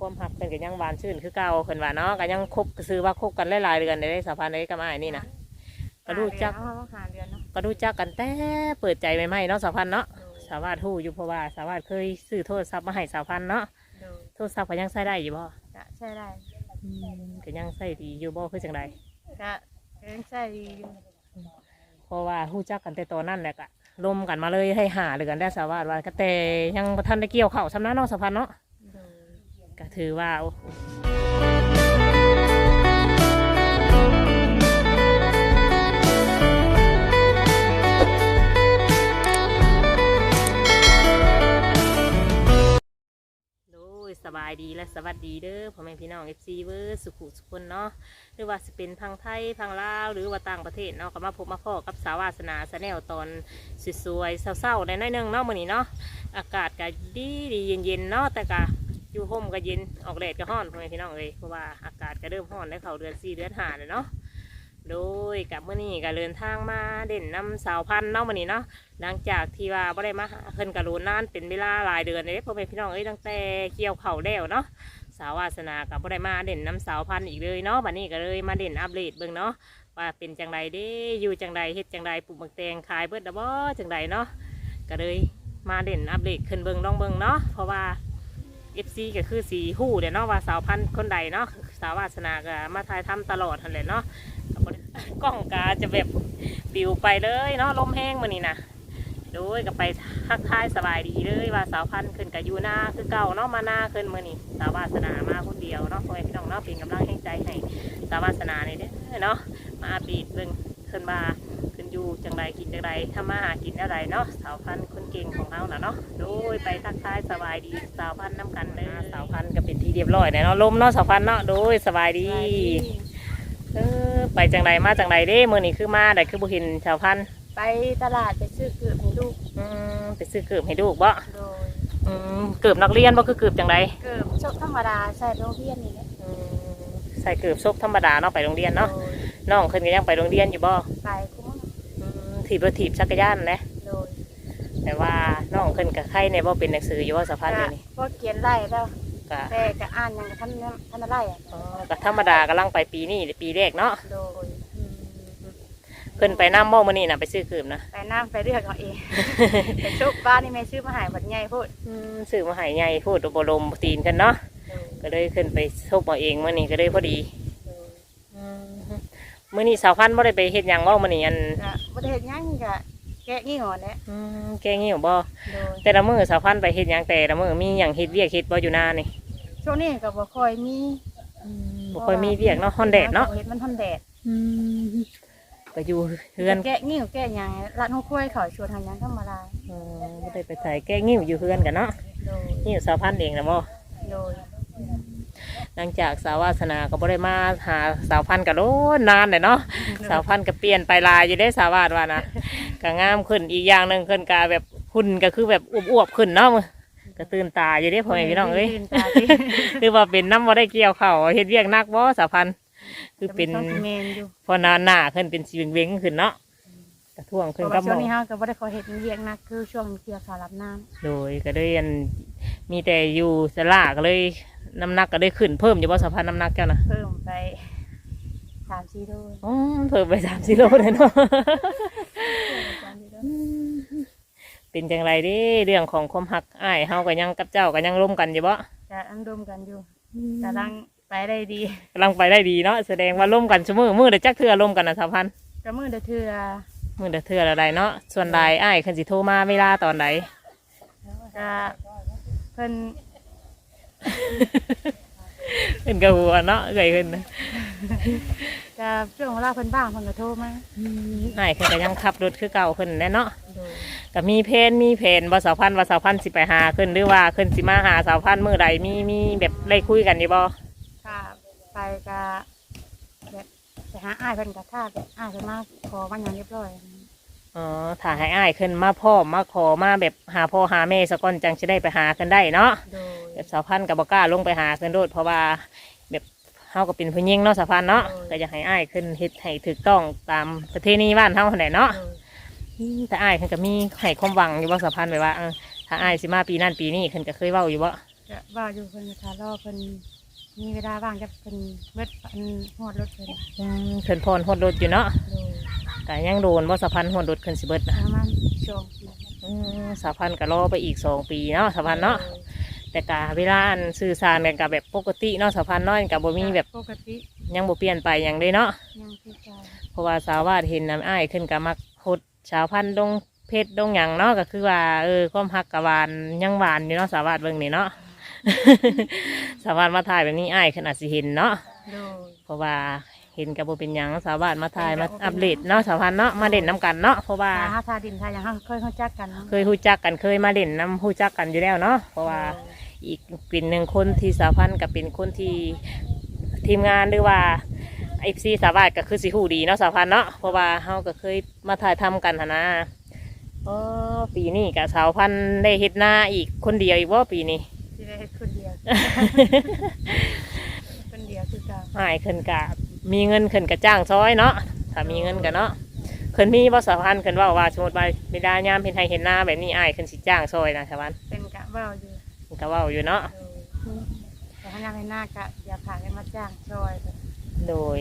ความหักเพิ่นก็ยังหวานชื่นคือเก่าเพิ่นว่าเนาะก็ยังคบก็ซื้อว่าคบกันหลายๆเดือนได้สาวพันธุ์ได้กับอ้ายนี่นะก็รู้จักหาเดือนเอาหาเดือนเนาะก็รู้จักกันแต่เปิดใจใหม่ๆเนาะสาวพันธุ์เนาะโดยสาวาดทู่อยู่เพราะว่าสาวาดเคยซื้อโทรศัพท์มาให้สาวพันธุ์เนาะโดยโทรศัพท์ก็ยังใช้ได้อยู่บ่ก็ใช่ได้ก็ยังใช้ดีอยู่บ่คือจังไดก็เรื่องใช่ดีอยู่เพราะว่าฮู้จักกันแต่ตอนนั้นแหละก็ลมกันมาเลยให้หาเลยกันได้สาวาดว่าก็แต่ยังบ่ทันได้เกี่ยวข้าวสำนักเนาะสาวพันธุ์เนาะโดย ก็ถือว่าดยสบายดีและสวัสดีเด้อพ่อแม่พี่น้องเอฟซีเวอร์สุขุสุคนเนาะหรือว่าสิเป็นทางไทยทางลาวหรือว่าต่างประเทศเนาะก็มาพบมาพ่อกับสาวาสนาสแนลตอนสวยๆเศร้าๆในน้อยนึงเนาะมื้อนี้เนาะอากาศก็ดีดีเย็นๆเนาะแต่ก็ อยู่ห่มก็เย็นออกแดดก็ร้อนพ่อแม่พี่น้องเลยเพราะว่าอากาศก็เริ่มร้อนได้เขาเดือนสี่เดือนห้าเลยเนาะโดยกับเมื่อนี้ก็เดินทางมาเด่นน้ำสาวพันธุ์เนาะมื่อนี้เนาะหลังจากที่ว่าบ่ได้มาเพิ่นกระโดนนานเป็นเวลาหลายเดือนเลยพ่อแม่พี่น้องเอ้ยตั้งแต่เกี่ยวเข่าแล้วเนาะสาววาสนากับบ่ได้มาเด่นน้ำสาวพันธุ์อีกเลยเนาะบัดนี้ก็เลยมาเด่นอัปเดตเบิ่งเนาะว่าเป็นจังไดเด้อยู่จังไดเฮ็ดจังไดปลูกบักแตงขายเบิดดะบ่จังไดเนาะก็เลยมาเด่นอัปเดตขึ้นเบิ่งลองเบิ่งเนาะเพราะว่า เอฟซีก็คือสีหู้เดี๋ยเนาะว่าสาวพันคนใดเนาะสาววาสนาก็มาถ่ายทำตลอดทันเลยเนาะกล้องกาจะแบบปิวไปเลยเนาะลมแห้งมานี่นะโดยก็ไปทักทายสบายดีเลยว่าสาวพันขึ้นกับยูนาคือเก่าเนาะมาหน้าขึ้นมือนี่สาววาสนามาคนเดียวเนาะพ่อแม่พี่น้องเนาะเป็นกำลังให้ใจให้สาววาสนาเนี่เด้อเนาะมาปเดเบิ่งขึ้นมา ไรกินจังไรทำมาหากินอะไรเนาะสาวพันธุ์คนเก่งของเราน่ะเนาะโดยไปทักทายสบายดีสาวพันธุ์น้ำกันเลยสาวพันธุ์ก็เป็นที่เรียบร้อยแล้วเนาะลมเนาะสาวพันธุ์เนาะโดยสบายดีเออไปจังไรมาจังไรเด้มือนี่คือมาได้คือบุหินชาวพันธุ์ไปตลาดไปซื้อเกือบให้ลูกอืมไปซื้อเกือบให้ลูกบ่โดยอืมเกือบนักเรียนบ่คือเกือบจังไรเกือบชกธรรมดาใส่โรงเรียนนี่แหละอืมใส่เกือบซกธรรมดาเนาะไปโรงเรียนเนาะโดยน้องเพิ่นก็ยังไปโรงเรียนอยู่บ่ไปคุ้มอืม ถีบรถถีบจักรยานแหละโดยแต่ว่าน้องเพิ่นก็ใครในบ่เป็นหนังสืออยู่ว่าสะพันธุ์ก็เดี๋ยวนี้พวกเขียนไล่แล้วก็แต่ก็อ่านยังกับท่านท่านไล่อะอ๋อก็ธรรมดากำลังไปปีนี้ปีแรกเนาะโดยอืมเพิ่นไปน้ำบ่มื้อนี้น่ะไปซื้อเกือบนะไปน้ำไปเลือกเอาเองไปชุบบ้านนี่แม่ชื่อมาหายบัดใหญ่พูดอืมซื้อมาให้ใหญ่พูดบ่ลมตีนกันเนาะโดยก็เลยขึ้นไปซบเอาเองมื้อนี้ก็เลยพอดีโดย มื่อนี้สาวพันธุ์บ่ได้ไปเฮ็ดหยังบ่มื้อนี้อันก็บ่ได้เฮ็ดหยังก็แกะงี้หัวแหละอืมแกงหิวบ่โดยแต่ละมื้อสาวพันธุ์ไปเฮ็ดหยังแต่ละมื้อมีหยังเฮ็ดเวียกเฮ็ดบ่อยู่หน้านี่ช่วงนี้ก็บ่ค่อยมีบ่ค่อยมีเวียกเนาะฮ้อนแดดเนาะเฮ็ดมันฮ้อนแดดก็อยู่เฮือนแกะงิ้วแกะหยังร้านหัวกล้วยเขาชวนทางหยังธรรมดาเออบ่ได้ไปใส่แกงหิวอยู่เฮือนกันเนาะโดยหิวสาวพันธุ์เองนะบ่โดย หลังจากสาววาสนาก็บ่ได้มาหาสาวพันธุ์ก็โดนนานเลยเนาะสาวพันธุ์ก็เปลี่ยนไปหลายอยู่ได้สาววาดว่านะก็งามขึ้นอีกอย่างหนึงขึ้นก็แบบหุ่นก็คือแบบอวบๆขึ้นเนาะก็ตื่นตาอยู่เด้พ่อแม่พี่น้องเอ้ย ตื่นตาสิคือว่าเป็นน้ำบ่ได้เกี่ยวเข่าวเฮ็ดเวียกหนักบ่สาวพันธุ์คือเป็นต้องสิเมนอยู่พอนานหน้าขึ้นเป็นสีเว้งๆขึ้นเนาะกระท่วงเพขึ้นราะกัว่าบหมช่วงอนี้เฮาก็บ่ได้ขอเฮ็ดเวียกหนักคือช่วงเกี่ยวข้าวรับน้ำโดยก็เลยอันมีแต่อยู่สลาก็เลย น้ำหนักก็ได้ขึ้นเพิ่มอยู่บ่สาวพันธุ์น้ำหนักเจ้านะเพิ่มไป3-4โลอ๋อเพิ่มไปสามสิโลเลยเนาะเป็นจังไรเดิเรื่องของความหักอ้ายเฮาก็ยังกับเจ้าก็ยังร่วมกันอยู่บ่จะอังดมกันอยู่กำลังไปได้ดีกำลังไปได้ดีเนาะแสดงว่าร่วมกันชั่วมือมือเดยวจักเทื่อร่วมกันนะสาวพันธุ์ก็มื้อเดอเทื่อมือเดยวเทื่อละใดเนาะส่วนใดอ้ายคันสิโทรมาเวลาตอนใดก็เพิ่น เป็นกระหัวเนาะเกยขึ้นนะก็ช่วงเวลาเพิ่นบ้างเพิ่นก็โทรมาอ้ายเพิ่นก็ยังขับรถคือเก่าขึ้นแน่เนาะโดยก็มีเพนมีเพนว่าสาวพันธุ์ว่าสาวพันธุ์สิไปหาขึ้นหรือว่าขึ้นสิมาหาสาวพันธุ์มือใดมีมีแบบได้คุยกันอยู่บ่ถ้าไปก็แบบไปหาอ้ายเพิ่นก็ท่าแบบอ้ายเพิ่นมาขอมันหยังเรียบร้อย อ๋อถ้าให้อ้ายขึ้นมาพ่อมาขอมาแบบหาพ่อหาแม่สะก่อนจังจะได้ไปหาขึ้นได้เนาะโดยแบบสาวพันธุ์กับบกล้าลงไปหาขึ้นโดดเพราะว่าแบบเฮาก็เป็นผู้หญิงเนาะสาวพันธุ์เนาะก็อยากให้อ้ายขึ้นเฮ็ดให้ถูกต้องตามประเพณีบ้านเฮาแหละเนาะ โดยอืมแต่อ้ายเพิ่นก็มีให้ความหวังอยู่ว่าสาวพันธุ์แบบว่าเออถ้าอ้ายสิมาปีนั้นปีนี้เพิ่นก็เคยเว้าอยู่ว่ากก็ว่าอยู่เพิ่นก็ทารอเพิ่นมีเวลาว่างจะเพิ่นเบิดอันฮอดรถเพิ่นอืมเพิ่นพรหดรถอยู่เนาะโดย ก็ยังโดนบ่สะพันหดรถขึ้นสิเบิดปนะระมาณสองปีอืมสะพันก็รอไปอีกสองปีเนาะสะพันเนาะแต่กะเวลาอันสื่อสารกันกับแบบปกติเนาะสะพันเนาะกับบ่มีแบบปกติยังบ่เปลี่ยนไปอย่างเลยเนาะยังคือเก่าเพราะว่าสาววาดเห็นน้ำอ้ายขึ้นกับมักหดชาวพันธุ์ดงเพชรดงหยังเนาะก็คือว่าเออความฮักกะหวานยังหวานอยู่เนาะสาววาดเบิ่งนี่เนาะ สาววาดมาถ่ายแบบนี้อ้ายขึ้นอาจสิเห็นเนาะโดยเพราะว่าเห็นกับโบเป็นหยังสาววาดมาถ่ายมาอัปเดตเนาะสาวพันธุ์เนาะมาเด่นน้กันเนาะเพราะว่าตาหาทาดินทาอย่างเฮาเคยเข้าจักกันเนาะเคยฮู้จักกันเคยมาเด่นน้ำฮู้จักกันอยู่แล้วเนาะเพราะว่าอีกกลิ่นหนึ่งคนที่สาวพันธุ์กับเป็นคนที่ทีมงานหรือว่าไอซีสาวาดก็คือสิฮู้ดีเนาะสาวพันธุ์เนาะเพราะว่าเฮาก็เคยมาถ่ายทำกันหนนะอ๋อปีนี้กับสาวพันธุ์ได้เฮ็ดหน้าอีกคนเดียวอีกว่าปีนี้สิได้เฮ็ดคนเดียว คนเดียวคือเก่าหายขึ้นกะ มีเงินขึ้นกะจ้างซอยเนาะถ้ามีเงินกะเนาะขึ้นมีบ่สาวพันธุ์ขึ้นเว่าว่าสมมติว่าเวลายามเห็นให้เห็นหน้าแบบนี้อ้ายขึ้นสิจ้างซอยนะสาวพันธุ์เป็นกะเว้าอยู่มันก็เว้าอยู่เนาะโดยแต่ถ้ายังให้หน้ากะอย่าพากันมาจ้างช่วยเพิ่นโดย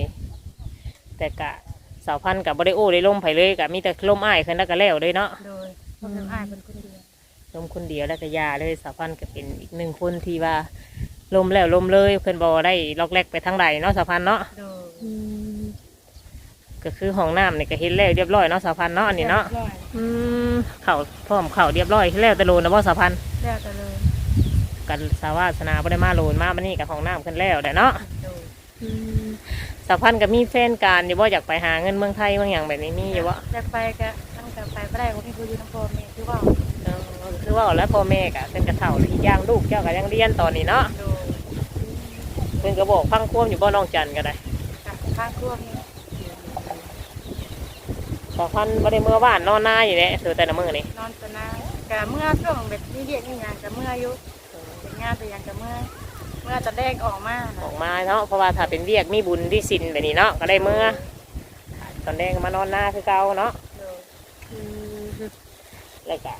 แต่กะสาวพันธุ์กับบริโอได้ล่มไผเลยกะมีแต่ล่มอ้ายขึ้นแล้วก็แล้วเลยเนาะโดยเพราะเป็นอ้ายเป็นคนเดียวล่มคนเดียวแล้วก็ยาเลยสาวพันธุ์ก็เป็นอีกหนึ่งคนที่ว่าล่มแล้วล่มเลยเพิ่นบ่ได้ล็อกแรกไปทางใดเนาะสาวพันธุ์เนาะโดย ก็คือห้องน้ำนี่ก็เห็นแล้วเรียบร้อยเนาะสาวพันธุ์เนาะอันนี้เนาะรียบร้อยอืมเข่าพร้อมเข่าเรียบร้อยแล้วแต่โลนนะบ่สาวพันธุ์แล้วแต่เลยกันสาวาสนาบ่ได้มาโลนมามานี่กับห้องน้ำขึ้นแล้วแต่เนาะโดยสาวพันธุ์ก็มีแฟนการอยู่บ่อยากไปหาเงินเมืองไทยบางอย่างแบบนี้มีอยู่บ่จะไปก็ตั้งแต่ไปบ่ได้บ่มีผู้อยู่นำพ่อแม่คือว่าเออคือว่าแล้วพ่อแม่ก็เป็นกระเฒ่าที่ย่างลูกเจ้าก็ยังเรียนตอนนี้เนาะโดยเพิ่นก็บอกพังควมอยู่บ่น้องจันก็ได้กับข้างครัวนี่ สาวพันธุ์บ่ได้เมื่อบ้านนอนหน้าอยู่แหละซื้อแต่ละมื้อนี่นอนตะนาก็เมื่อช่วงแบบนี้เรียกนี่หยังก็เมื่ออยู่เป็นงานแต่หยังก็เมื่อเมื่อจะแดกออกมาออกมาเนาะเพราะว่าถ้าเป็นเวียกมีบุญที่สินแบบนี้เนาะก็ได้เมื่อ ตอนแดงก็มานอนหน้าคือเก่าเนาะโดยแล้วก็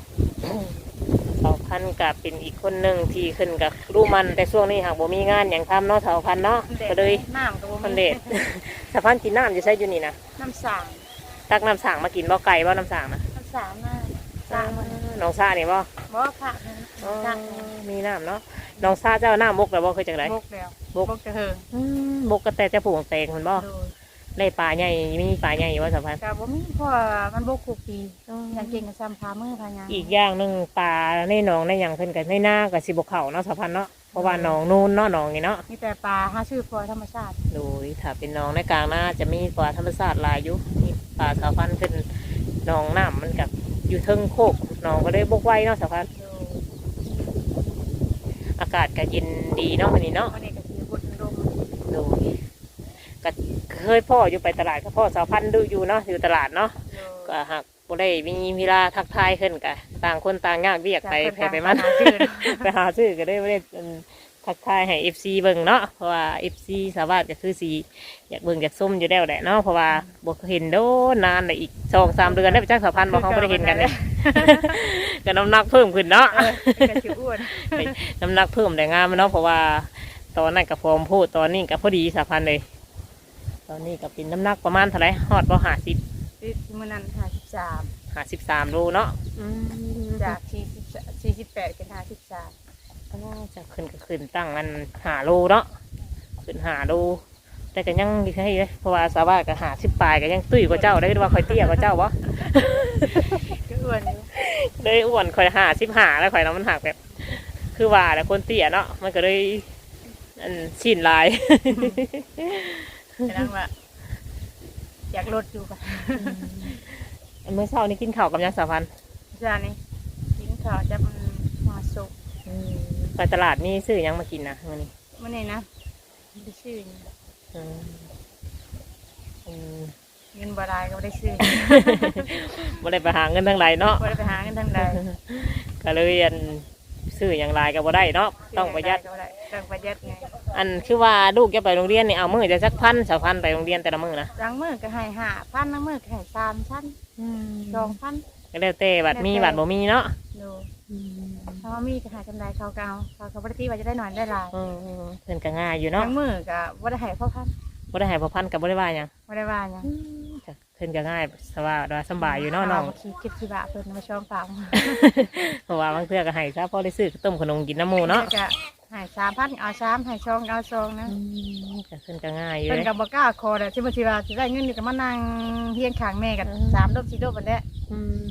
สาวพันธุ์กับเป็นอีกคนหนึ่งที่ขึ้นกับรู้มันแต่ช่วงนี้หากบ่มีงานอย่างทำเนาะสาวพันธุ์เนาะก็เลยน้ำก็บ่คนมีเด็ดสาวพันธุ์กินน้ำจะใช้อยู่นี่นะน้ำสาง ตักน้ำสางมากินบ่ไก่บ่น้ำสางนะน้ำสางมาสางมันน้องซานี่บ่บ่ค่ะอ๋อสางมีน้ำเนาะน้องซาเจ้าน้ำบกแล้วบ่เคยจังไดบกแล้วบกบกจะเหิงอืมบกกระแต่จะผูกแตงคนบ่โดย ได้ปลาใหญ่มีปลาใหญ่อยู่ว่าสาวพันธุ์ก็บ่มีเพราะว่ามันบกคูปียังเก่งกับซ้ำพามือพายางอีกอย่างหนึ่งปลาในหนองในอย่างเพิ่นกันในหน้ากับสิบกเขาเนาะสาวพันธุ์เนาะเพราะว่าหนองนู่นเนาะหนองนี่เนาะมีแต่ปลาหาชื่อพลอยธรรมชาติโดยถ้าเป็นหนองในกลางหน้าจะมีปลาธรรมชาติหลายอยู่มีปลาสาวพันธุ์ขึ้นหนองน้ำมันกับอยู่เทิงโคกหนองก็เลยบกไว้เนาะสาวพันธุ์โดยอากาศก็เย็นดีเนาะวันนี้เนาะวันนี้ก็คือบดลมโดยก็ เคยพ่ออยู่ไปตลาดก็พ่อสาวพันธุ์ดูอยู่เนาะอยู่ตลาดเนาะก็หากบ่ได้มีเวลาทักทายขึ้นก็ต่างคนต่างยากเวียกไปไปไปมันหาชื่อไปหาซื้อก็ได้ไม่ได้ทักทายให้เอฟซีเบิ่งเนาะเพราะว่าเอฟซีสาวาสก็คือสีอยากเบิ่งอยากส้มอยู่แล้วแหละเนาะเพราะว่าบ่เห็นโดนนานเลยอีกสองสามเดือนได้ไปจ้างสาวพันธุ์บอกเขาไม่ได้เห็นกันเลยก็น้ำหนักเพิ่มขึ้นเนาะน้ำหนักเพิ่มแต่งามเนาะเพราะว่าตอนนั้นกับฟอร์มพูดตอนนี้กับพอดีสาวพันธุ์เลย ตอนนี้ก็เป็นน้ำหนักประมาณเท่าไหรฮอดบ่หาสิบที่มื่อนั้นห้าสิบสามหาสิบสามโลเนาะจากสี่สิบสี่สิบแปดเป็นห้าสิบสามอ๋อจะขึ้นก็ขึ้นตั้งอันหาโลเนาะขึ้นหาโลแต่ก็ยังให้เลยเพราะว่าสาวาสก็หาสิบปลายก็ยังตุ้ยกว่าเจ้าได้ว่าคอยเตี้ยกว่าเจ้าวะก็อ้วนอยู่เลยอ้วนคอยหาสิบหาแล้วคอยน้ำมันหักแบบ คือว่าแต่คนเตี้ยเนาะมันก็เลยอันชินลาย แสดงว่าอยากลดอยู่ปะอันเมื่อเช้านี้กินข้าวกับยังสาวพันธุ์จานี่กินข้าวจะมันมาสุกไปตลาดนี่ซื้อหยังมากินนะมื่อนี้มื่อนี้นะไปซื้อนี่อืมอืมเงินบารายก็ไม่ได้ซื้อบ่ได้ไปหาเงินทางไรเนาะไม่ได้ไปหาเงินทางใดก็เลยอันซื้ออย่างไรก็บ่ได้เนาะต้องประหยัดก็บ่ไต้องประหยัดไง อันคือว่าลูกจะไปโรงเรียนนี่เอามือจะสักพันสาวพันไปโรงเรียนแต่ละมือนะล้างมือก็ให้ห้าพันล้างมือก็ให้สามพันสองพันก็แล้วแต่บัดมีบัดบ่มีเนาะดูถ้าว่ามีก็หาจำได้เขาก็เอาเขาก็บ่ได้ตีว่าจะได้หน่อยได้หลายอืมเพิ่นก็ง่ายอยู่เนาะทั้งมือก็บ่ได้ให้พ่อพันบ่ได้ให้พอพันกับบ่ได้ว่าหยังบ่ได้ว่าหยังก็เพิ่นก็ง่ายสว่าว่าสำบายอยู่เนาะน้องเาขี้คิดขี้บะเพิ่นมาชอมปากเพราะว่าบางเทื่อก็ให้ซะพอได้ซื้อต้มขนมกินน้ำหมูเนาะก็ ให้3,000เอา3ให้ช่องเอาซองนะก็เพิ่นก็ง่ายอยู่เพิ่นเลยก็บ่กล้าขอแต่ที่บ่สิว่าสิได้เงินนี่ก็มานั่งเฮียงข้างแม่กัน3ดบ4ดบบัดนี้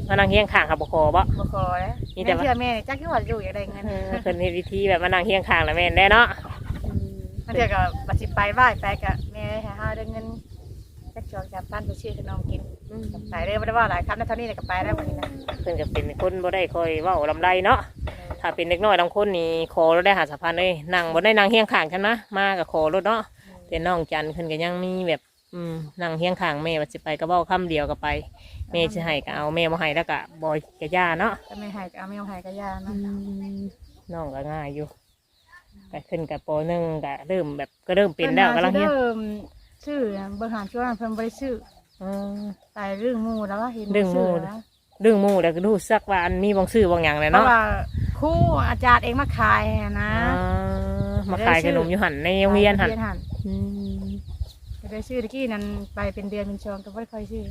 มานั่งเฮียงข้างกับบ่คอบ่บ่ขอแล้วมีแต่แม่ว่า เชื่อแม่นี่จักอยู่ว่าอยู่อยากได้เงินเออเพิ่นมีวิธีแบบมานั่งเฮียงข้างแล้วแม่นได้เนาะมันเดี๋ยวก็บัดสิไปไหว้ไปก็แม่ให้เฮาได้เงินจักจอกจับพันไปซื้อขนมกินไปเด้อบ่ได้ว่าหลายคำนะเท่านี้แหละก็ไปแล้วบัดนี้นะเพิ่นก็เป็นคนบ่ได้ค่อยเว้าลำไรเนาะ ถ้าเป็นเด็กน้อยบางคนนี่ขอรถได้หาสะพานเลยนั่งบ่ได้นั่งเฮียงข้างฉันนะมาก็ขอรถเนาะแต่น้องจันเพิ่นก็ยังมีแบบอืมนั่งเฮียงข้างแม่ว่าสิไปก็เว้าคำเดียวก็ไปแม่สิให้ก็เอาแม่บ่ให้แล้วก็บ่ก็ย่าเนาะถ้าไม่ให้ก็เอาไม่เอาให้ก็ยานะน้องก็ง่ายอยู่ก็ขึ้นกับปหนึ่งก็เริ่มแบบก็เริ่มเป็นแล้วกำลังเฮียนเริ่มชื่อเบิ่งหาช่วงเพิ่นบ่ได้ชื่ออืมไปเรื่องหมู่แล้วว่าเห็นเรื่องหมู่ชื่แล้ว เรื่องหมู่แล้วก็ดูสักว่าอันมีบางซื้อบางอย่างเลยเพราะเนาะว่าครูอาจารย์เองมาขายให้นะอ่ามาขายขนมอยู่หันในโรงเรียนหันโรงหันอืมก็ได้ชื่อตะกี้นั้นไปเป็นเดือนเป็นชองก็บ่ได้ค่อยชื่อ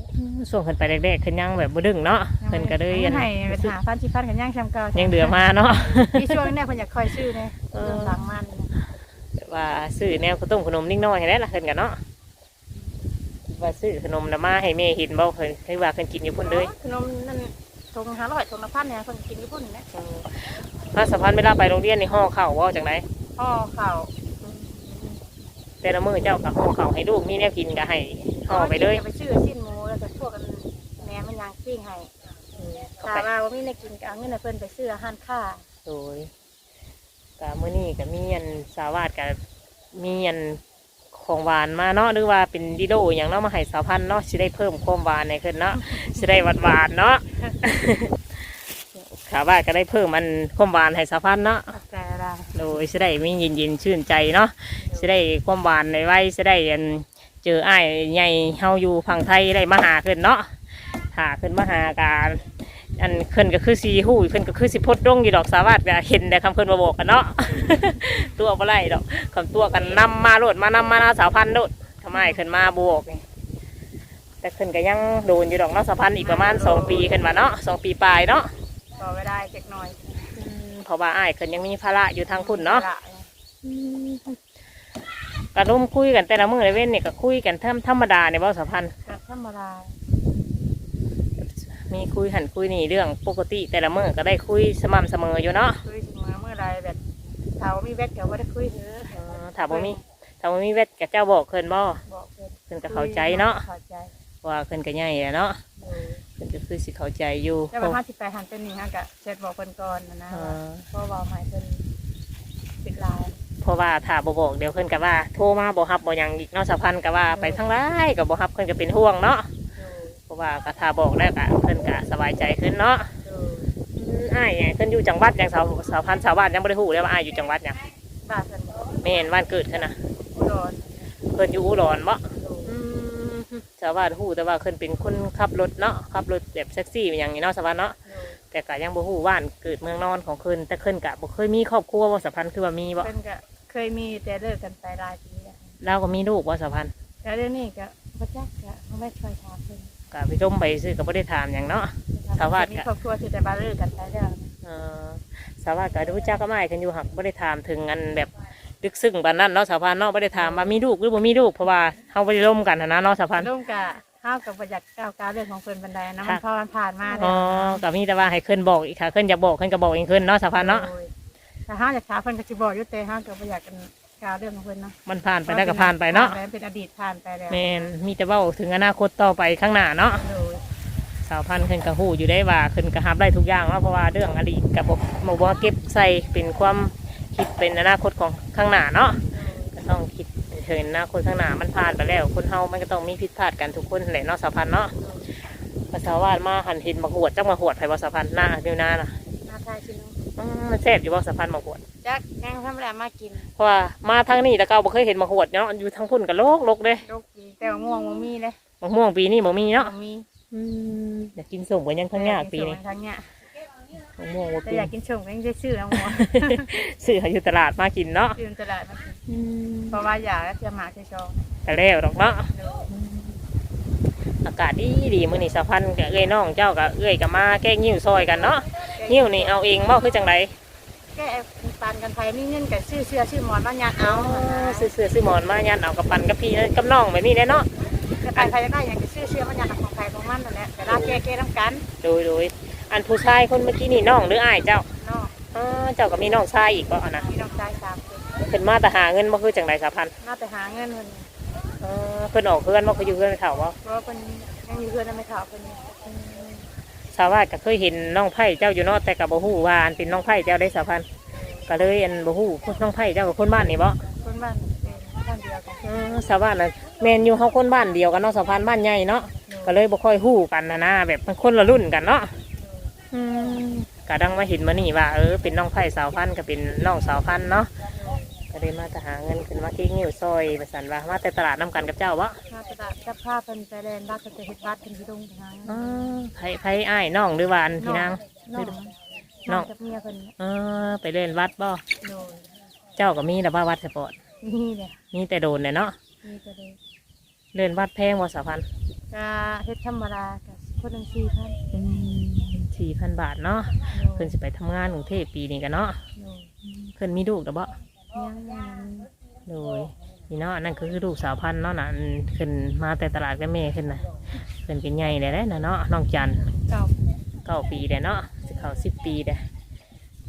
ส่งขึ้นไปแรกๆขึ้นยังแบบบ่ดึงเนาะเพิ่นก็เลยยังให้ไปหาพันสิพันกันย่างชำเก่ายังเดือมาเนาะ ที่ช่วงแรกเพิ่นอยากคอยชื่อเนี่ยเออ เรื่องหลังมันนะแบบว่าซื้อแนวข้าวต้มขนมนิ่งน้อยให้ได้ละขึ้นกันเนาะ ว่าซื้อขนมน่ะมาให้แม่เห็นบ่เคยเคยว่าเพิ่นกินอยู่พุ่นเลยขนมนั่นทงห้าร้อยทงละพันเนี่ยเพิ่นกินอยู่พุ่นนะอืมมาสัมพันธ์เวลาไปโรงเรียนในห่อข้าวว่าจังไดห่อข้าวแต่ละมื้อเจ้ากับห่อข้าวให้ลูกมีแนวกินก็ให้ห่อไปเลยไปชื่อสิ้นหมูแล้วก็พวกกันแม่มันยางซิ่งให้เข้าถ้าไปว่าบ่มีในกินก็เอาเงินให้เพิ่นไปซื้ออาหารค่าโดยกะมื้อนี้ก็มีอันสาวาดกับมีอัน ของหวานมาเนาะหรือว่าเป็นดิโดอหย่างเนาะมาให้สาวพันธุ์เนาะสิได้เพิ่มความหวานในขึ้นเนาะสิได้หวานหวานๆเนาะสาวาดก็ได้เพิ่มมันความหวานให้สาวพันธุ์เนาะแต่ละโดยสิได้มีเย็นเย็นๆชื่นใจเนาะสิได้ความหวานในไว้สิได้อันเจออ้ายใหญ่เฮาอยู่ฝั่งไทยได้มาหาขึ้นเนาะหาขึ้นมาหาการ อันขึ้นก็คือสีหู้ขึ้นก็คือสิพดดงอยู่ดอกสาวาดก็เห็นแต่คำขึ้นมาบอกกันเนาะ ตัวบ่ไรดอกคำตัวกันนำมาโลดมานำมาหน้าสาวพันธุ์โลดทำไมขึ้นมาบวกนี่แต่ขึ้นก็ยังโดนอยู่ดอกเนาะสาวพันธุ์อีกประมาณสองปีขึ้นมาเนาะสองปีปลายเนาะพอเวลาจักหน่อยเพราะว่าอ้ายขึ้นยังมีภาระอยู่ทางพุ่นเนาะละกระร่มคุยกันแต่ละมื้อละเว้นเนี่ยก็คุยกันธรรมธรรมดาเนี่ยบ่สัมพันธ์ก็ธรรมดา มีคุยหันคุยนี่เรื่องปกติแต่ละมื้อก็ได้คุยสม่ำเสมออยู่เนาะคุยถึงมาเมื่อไรแบบถ้าว่ามีแวดก็บ่ได้คุยเถอะเออถ้าบ่มีถ้าบ่มีเวทกับเจ้าบอกเพิ่นบ่บอกเพิ่นเพิ่นก็เข้าใจเนาะเข้าใจว่าเพิ่นก็ใหญ่แล้วเนาะเออเพิ่นก็คือสิเข้าใจอยู่แต่ว่าห้าสิบไปหันเป็นนี่ฮะกะเช็ดบอกเพิ่นก่อนนะนะเออเพราะว่าหมายเพิ่นปิดลายเพราะว่าถ้าบ่บอกเดี๋ยวเพิ่นก็ว่าโทรมาบ่รับบ่หยังอีกเนาะสัมพันธ์ก็ว่าไปทางไรก็บ่รับเพิ่นก็เป็นห่วงเนาะ เออเพราะว่าก็ถ้าบอกแล้วก็เพิ่นก็สบายใจขึ้นเนาะเอออืมอ้ายเนี่ยเพิ่นอยู่จังหวัดหยังสาวสาวพันธุ์ชาวบ้านยังบ่ได้ฮู้เลยว่าอ้ายอยู่จังหวัดหยังบ้านเพิ่นแม่นบ้านเกิดเพิ่นน่ะอุดรเพิ่นอยู่อุดรบ่เออชาวบ้านฮู้แต่ว่าเพิ่นเป็นคนขับรถเนาะขับรถแบบแท็กซี่อย่างนี้เนาะสาวบ้านเนาะเออแต่ก็ยังบ่ฮู้ว่านเกิดเมืองนอนของเพิ่นแต่เพิ่นก็บ่เคยมีครอบครัวบ่สัมพันธ์คือว่ามีบ่เพิ่นก็เคยมีแต่เลิกกันไปหลายปีแล้วเราก็มีลูกบ่สัมพันธ์แต่เรื่องนี้ก็บ่จักก็บ่ได้ค่อยถามเพิ่น ก็ไปจมไปซื้อก็บ่ได้ถามหยังเนาะชาวบ้านก็มีครอบครัวที่แต่บ้านเลิกกันไปแล้วเออสาวบ้านก็รู้จักก็ไม่กันอยู่หักบ่ได้ถามถึงอันแบบลึกซึ้งปานนั้นเนาะสาวพันธ์เนาะบ่ได้ถามว่ามีลูกหรือบ่มีลูกเพราะว่าเฮาบ่ได้ร่วมกันหั้นนะเนาะสาวพันธ์ร่วมกับข้าวกับบ่อยากก้าวก้าวเรื่องของเพิ่นบันไดนะค่ะ มันพอมันผ่านมาแล้อ๋วอก็มีแต่ว่าให้เพิ่นบอกอีกค่ะเพิ่นอยากบอกเพิ่นก็บอกเองเพิ่นเนาะสาวพันธ์เนาะโอ้ยแต่ห้าอยากถามเพิ่นก็สิบอกอยู่แต่ห้าก็บ่อยากกัน กล่าวเรื่องของเพิ่นเนาะมันผ่านไปได้ก็ผ่านไปเนาะผ่เป็นอดีตผ่านไปแล้วแม่นมีแต่เว้าถึงอนาคตต่อไปข้างหน้าเนาะโดยสาวพันธุ์เพิ่นก็ฮู้อยู่ได้ว่าเพิ่นก็รับได้ทุกอย่างเนาะเพราะว่าเรื่องอดีตก็บ่บ่บ่เก็บใส่เป็นความคิดเป็นอนาคตของข้างหน้าเนาะก็ต้องคิดถึงอนาคตข้างหน้ามันผ่านไปแล้ว คนเฮามันก็ต้องมีผิดพลาดกันทุกคนแหละเนาะสาวพันธุ์เนาะภาษาวาดมาหันเห็นมาหวดจักมาหวดไผบ่สาวพันธุ์หน้าเดียวหน้าน่ะมาทายชิโนอืมมันแซ่บอยู่บ่สาวพันธุ์มาหวด จักแกงธรรมดามากินเพราะว่ามาทางนี้แต่เก่าบ่เคยเห็นมาหวดเนาะอยู่ทางพุ่นก็โลกโลกเด้โรคดีแต่ว่าม่วงบ่มีเลยมะม่วงปีนี้บ่มีเนาะบ่มีอืมอยากกินส้มก็ยังทั้งยากปีนี้ทั้งเนี้ยมะม่วงบ่แต่เป็นอยากกินชมก็ยังได้ซื้อเอาหัวซื้ออยู่ตลาดมากินเนาะซื้อตลาดมากินเพราะว่าอยากจะหมากจะชองแต่แล้วดอกเนาะโดยอากาศดีดีมื้อนี้สะพันธ์กับเอ้ยน้องเจ้ากับเอ้ยกับมาแก้งิ้วซอยกันเนาะงิ้วนี่เอาเองบ่คือจังไดแก้ ปันกันไปมีเงินกับซื้อเสื้อซื้อหมอนมายัดเอาซื้อเสื้อซื้อหมอนมายัดเอากับปันกับพี่กับน้องแบบนี้แน่เนาะจะไปใครจะได้อย่างจะซื้อเสื้อมายัดของใครของมันนั่นแหละแต่ละแก้แก้น้ำกันโดยโดยอันผู้ชายคนเมื่อกี้นี่น้องหรืออ้ายเจ้าเนาะอ๋อเจ้าก็มีน้องชายอีกบ่อะนะมีน้องชายสามคนเพิ่นมาแต่หาเงินบ่คือจังไดสะพันธ์น่หาเงินคนเออเพิ่นออกเพื่อนบ่คืออยู่เพื่อนไปเฒ่าเพราะว่าคนยังอยู่เพื่อนไม่ถามคนสาวาสก็เคยเห็นน้องไผ่เจ้าอยู่นาะแต่ก็บ่ฮู้ว่าอันเป็นน้องไผ่เจ้าได้สะพันธ์ ก็เลยอันบ่ฮู้น้องไผ่เจ้ากับคนบ้านนี่บ่คนบ้านเป็นบ้านเดียวกันเออสาวาสน่ะแม่นอยู่เฮาคนบ้านเดียวกันเนาะสะพานบ้านใหญ่เนาะก็เลยบ่ค่อยฮู้กันนะนะแบบมันคนละรุ่นกันเนาะอืมก็ดังมาเห็นมานี่ว่าเออเป็นน้องไผ่สาวพันธุ์ก็เป็นน้องสาวพันธุ์เนาะก็เลยมาจะหาเงินขึ้นมากิ้งนิ้วซอยประสันว่ามาแต่ตลาดน้ำกันกับเจ้าวะมาตลาดจับผ้าเป็นไปแลนบ้านเป็นเฮ็ดบ้านเป็นที่ดงทางอ๋อไผ่ไผ่อ้ายน้องหรือว่าอันพี่นางน้อง น้น้อองงกับเมียคนเออไปเล่นวัดบ่โดยเจ้าก็มีแต่ว่าวัดสปอร์ตนี่เนี่ยมีแต่โดนเลยเนาะนี่ก็เลยเล่นวัดแพงว่าสาวพันธุ์ก็เฮ็ดธรรมดากับคนหนึ่งสี่พันสี่พันบาทเนาะโดเพิ่ยนสิไปทำงานกรุงเทพปีนี้กันเนาะโดยเพิ่นมีลูกหรือบ่ยังยังโดยนี่เนาะนั่นก็คือลูกสาวพันธุ์เนาะน่ะอันขึ้นมาแต่ตลาดกับแม่ขึ้นนะขึ้นเป็นใหญ่เลยนะน่ะเนาะน้องจันเก่าเก้าปีเลยเนาะสิ เขาสิบปีเด้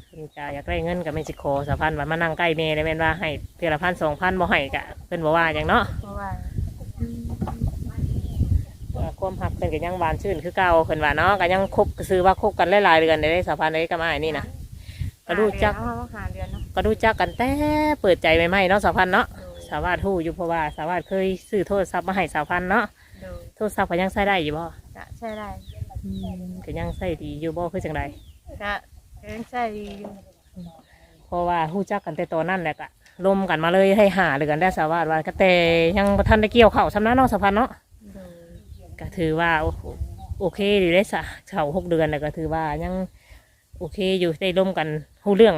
ขึ้นจะอยากได้เงินกับแม่สิโคสาวพันธุ์ว่ามานั่งใกล้แม่ได้แม่นว่าให้เทือละพันสองพันบ่ให้กะเพิ่นบ่ว่าอย่างเนาะเพราะว่าว่าความหักเพิ่นก็ยังหวานชื่นคือเก่าเพิ่นว่าเนาะก็ยังคบก็ซื้อว่าคบกันหลายๆเดือนได้ได้สาวพันธุ์ได้กับอ้ายนี่นะก็รู้จัก หาเดือนเนาะหาเดือนเนาะก็รู้จักกันแต่เปิดใจใหม่ๆเนาะสาวพันธุ์เนาะโดยสาวาดฮู้อยู่เพราะว่าสาวาดเคยซื้อโทรศัพท์มาให้สาวพันธุ์เนาะโดยโทรศัพท์ก็ยังใช้ได้อยู่บ่จะใช่ได้ ก็ยังใช้ดีอยู่บ่คือจังไดจะเอ็นใช่ดีอยู่เพราะว่าฮู้จักกันแต่ตอนนั้นแหละก็ลมกันมาเลยให้หาเลยกันได้สาวาดว่าก็แต่ยังบ่ทันได้เกี่ยวข้าวสำนักเนาะสาวพันธุ์เนาะโดยก็ถือว่าโอโอเคอยู่ได้สะเขาหกเดือนแล้วก็ถือว่ายังโอเคอยู่ได้ร่วมกันฮู้เรื่อง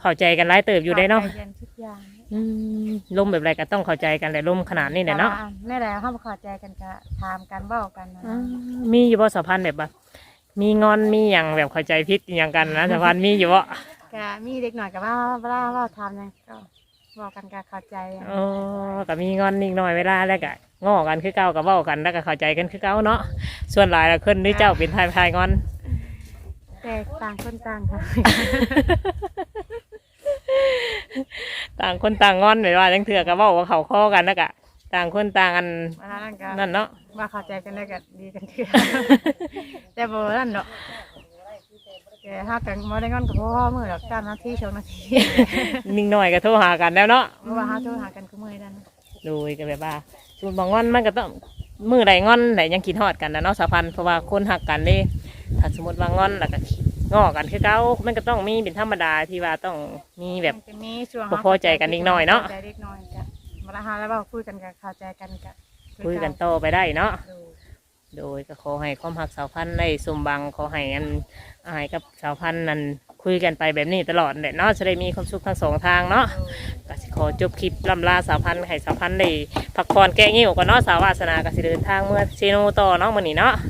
เข้าใจกันหลายเติบอยู่ได้เนาะข้ใจกันทุก อย่างอืมร่มแบบไรก็ต้องเข้าใจกันแต่ร่มขนาดนี้แหละเนาะแต่ว่แม่แล้วห้ามเข้าใจกันก็ถามกันเบ้ากันนะอืมมีอยู่บ่สาวพันธุ์แบบว่ามีงอนมีอย่างแบบเข้าใจผิดอหย่างกันนะสาวพันธุ์มีอยู่บ่ก็มีเด็กหน่อยกับว่าเวลาเราทำยังก็บอกกันก็เข้าใจอะอ๋อก็มีงอนนิดหน่อยเวลาแล้วก็ง้อกันคือเก่ากับเว้ากันแล้วก็เข้าใจกันคือเก่าเนาะส่วนหลายแล้วคนที่เจ้าเป็นทายทายงอน แต่ต่างคนต่างค่ะ ต่างคนต่างงอนไม่ว่าจังเถื่อก็เว้าว่าเขาข้อกันแล้วก็ต่างคนต่างอันเวลานั้นก็นั่นเนาะว่าเข้าใจกันแล้วก็ดีกันเถื่อแต่บ่นั่นเนาะแต่ถ้ากันมาได้เงินกับพ่อมือหรอกจ้านาทีสองนาทีนิ่งหน่อยก็โทรหากันแล้วเนาะเพราะว่าเขาโทรหากันก็มือนั่นโดยก็แบบว่าสมมติบางงอนมันก็ต้องมือใดงอนไหนยังคิดฮอดกันนะเนาะสาวพันธุ์เพราะว่าคนหักกันนี่ถ้าสมมติว่างอนแล้วก็ ง้อกันคือเก่ามันก็ต้องมีเป็นธรรมดาที่ว่าต้องมีแบบ มันจะมีช่วงบ่พอใจกันนิดหน่อยเนาะพใจเล็กน้อยก็เวลาหาแล้วว่าคุยกันก็เข้าใจกันก็คุยกันต่อไปได้เนาะ ดูโดยก็ขอให้ความหักสาวพันธุ์ได้สมบังขอให้อันอายกับสาวพันธุ์นั้นคุยกันไปแบบนี้ตลอดแหละเนาะจะได้มีความสุขทั้งสองทางเนาะก็สิขอจบคลิปลำลาสาวพันธุ์ให้สาวพันธุ์ได้พักผ่อนแก้งิ้วก่อนเนาะสาววาสนาก็สิเดินทางเมื่อเชโนต่อเนาะมื้อนี้เนาะดู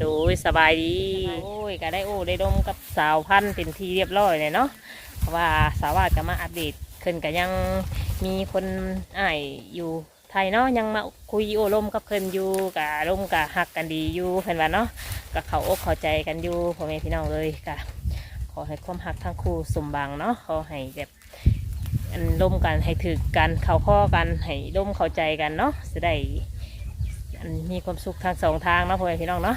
โดยสบายดี โอ้ยก็ได้โอ้ได้ดมกับสาวพันธุ์เป็นที่เรียบร้อยเลยเนาะเพราะว่าสาวาดก็มาอัปเดตขึ้นก็ยังมีคนอ้ายอยู่ไทยเนาะยังมาคุยโอ้ลมกับเพิ่นอยู่กะลมกะหักกันดีอยู่เพิ่นว่าเนาะก็เขาอกเข้าใจกันอยู่พ่อแม่พี่น้องเลยกะขอให้ความหักทั้งคู่สมบังเนาะขอให้แบบอันร่มกันให้ถือกันเข้าข้อกันให้ร่มเข้าใจกันเนาะจะได้มีความสุขทางสองทางเนาะพ่อแม่พี่น้องเนาะ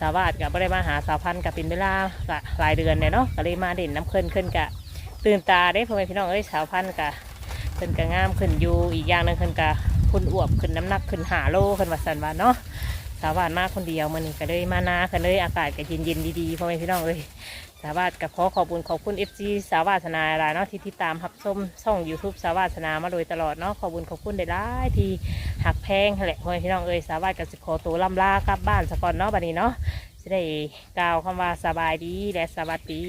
สาวาดกับไม่ได้มาหาสาวพันกับเป็นเวลากะหลายเดือนเนี่ยเนาะก็เลยมาเด่นน้ำเคินขึ้นกะตื่นตาได้พ่อแม่พี่น้องเอ้ยสาวพันกะขึ้นกะงามขึ้นอยู่อีกอย่างหนึงขึ้นกะคุณอวบขึ้นน้ำหนักขึ้นหาโลขึ้นวัดสันวาเนาะสาวาสมากคนเดียวมันก็เลยมานากันเลยอากาศก็เย็นๆดีๆพ่อแม่พี่น้องเอ้ย สาวาสกับขอขอบคุณขอบคุณเอฟซีสาวาสนาหลายเนาะที่ติดตามรับชมช่อง YouTube สาวาสนามาโดยตลอดเนาะขอบคุณขอบคุณได้หลายที่หักแพงแหละพ่อพี่น้องเอ้ยสาวาสกับสิขอตัวล่ำลากลับบ้านสะก่อนเนาะบัดนี้เนาะจะได้กล่าวคำว่าสบายดีและสวัสดี